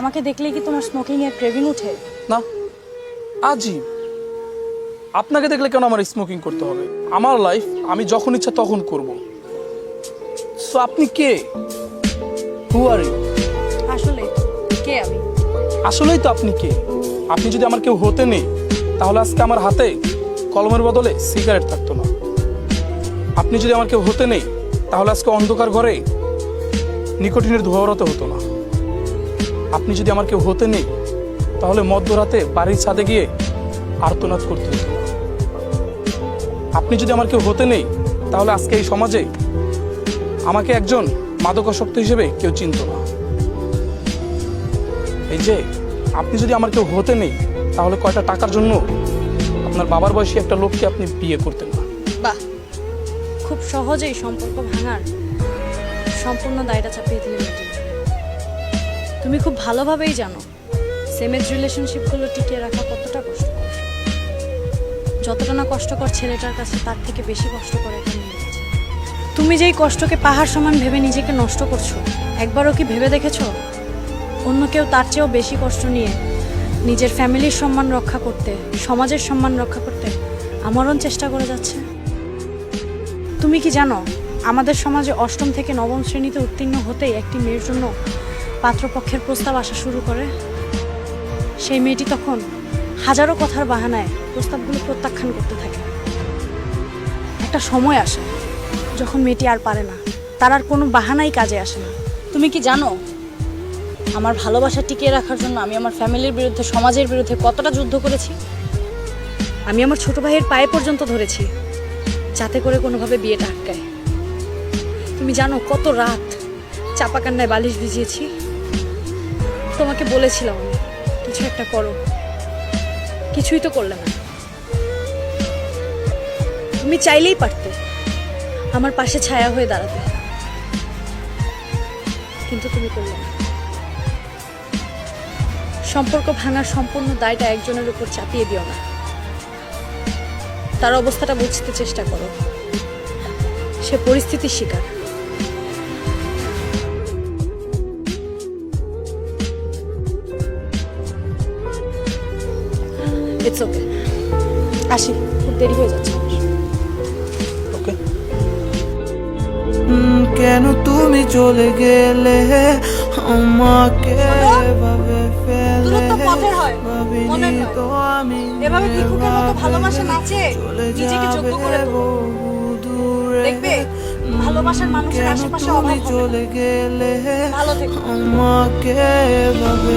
আমাকে দেখলেই কি তোমার স্মোকিং এর ক্রেভিং উঠে? না আজীব আপনাকে দেখলে কেন আমার স্মোকিং করতে হবে? আমার লাইফ আমি যখন ইচ্ছা তখন করব। সো আপনি কে? হু আর ইউ আসলে কে আমি? আসলেই তো আপনি কে? আপনি যদি আমার কেউ হতে নেই তাহলে আজকে আমার হাতে কলমের বদলে সিগারেট থাকতো না। আপনি যদি আমার কেউ হতে নেই তাহলে আজকে অন্ধকার ঘরে নিকোটিনের ধোয়ারতে হতো না। আপনি যদি আমার কেউ হতে নেই, তাহলে মধ্যরাতে বাড়ির ছাদে গিয়ে আর্তনাদ করতে হতো। আপনি যদি আমার কেউ হতে নেই, তাহলে আজকে এই সমাজে আমাকে একজন মাদকাসক্ত হিসেবে কেউ চিনত না। এই যে, আপনি যদি আমার কেউ হতে নেই, তাহলে কয়টা টাকার জন্য আপনার বাবার বয়সী একটা লোককে আপনি বিয়ে করতেন না? বাহ, খুব সহজেই সম্পর্ক ভাঙার সম্পূর্ণ দায়টা চাপিয়ে দিলে মেয়েটি তুমি খুব ভালোভাবেই জানো সেমেজ রিলেশনশিপগুলো টিকিয়ে রাখা কতটা কষ্টকর। যতটা না কষ্টকর ছেলেটার কাছে তার থেকে বেশি মেয়ে আছে। তুমি যেই কষ্টকে পাহাড় সমান ভেবে নিজেকে নষ্ট করছ, একবারও কি ভেবে দেখেছ? অন্য কেউ তার চেয়েও বেশি কষ্ট নিয়ে নিজের ফ্যামিলির সম্মান রক্ষা করতে, সমাজের সম্মান রক্ষা করতে আমরণ চেষ্টা করে যাচ্ছে? তুমি কি জানো, আমাদের সমাজে অষ্টম থেকে নবম শ্রেণীতে উত্তীর্ণ হতেই একটি মেয়ের জন্য পাত্রপক্ষের প্রস্তাব আসা শুরু করে। সেই মেয়েটি তখন হাজারো কথার বাহানায় প্রস্তাবগুলো প্রত্যাখ্যান করতে থাকে। একটা সময় আসে যখন মেয়েটি আর পারে না। তার আর কোনো বাহানাই কাজে আসে না। তুমি কি জানো, আমার ভালোবাসা টিকিয়ে রাখার জন্য আমি আমার ফ্যামিলির বিরুদ্ধে, সমাজের বিরুদ্ধে কতটা যুদ্ধ করেছি? আমি আমার ছোট ভাইয়ের পায়ে পর্যন্ত ধরেছি, যাতে করে কোনোভাবে বিয়েটা আটকায়। তুমি জানো কত রাত চাপা কান্নায় বালিশ ভিজিয়েছি তোমাকে বলেছিলাম আমি, কিছু একটা করো। কিছুই তো করলে না। তুমি চাইলেই পারতে। আমার পাশে ছায়া হয়ে দাঁড়াতে। কিন্তু তুমি করলে না। সম্পর্ক ভাঙার সম্পূর্ণ দায়টা একজনের উপর চাপিয়ে দিও না। তার অবস্থাটা বুঝতে চেষ্টা করো। সে পরিস্থিতির শিকার। ইটস ওকে আসি খুব দেরি হয়ে যাচ্ছে। ওকে কেন তুমি চলে গেলে? আমাকে এভাবে ফেলে হয়, ভাবিনি তো আমি এভাবে ভিক্ষুকের মতো ভালোবাসা না চেয়ে চলে নিজেকে যোগ্য করে যাবে দূরে। দেখবে, ভালোবাসার মানুষের কেন আশেপাশে তুমি অভাব চলে গেলে? ভালো থেকো। আমাকে এভাবে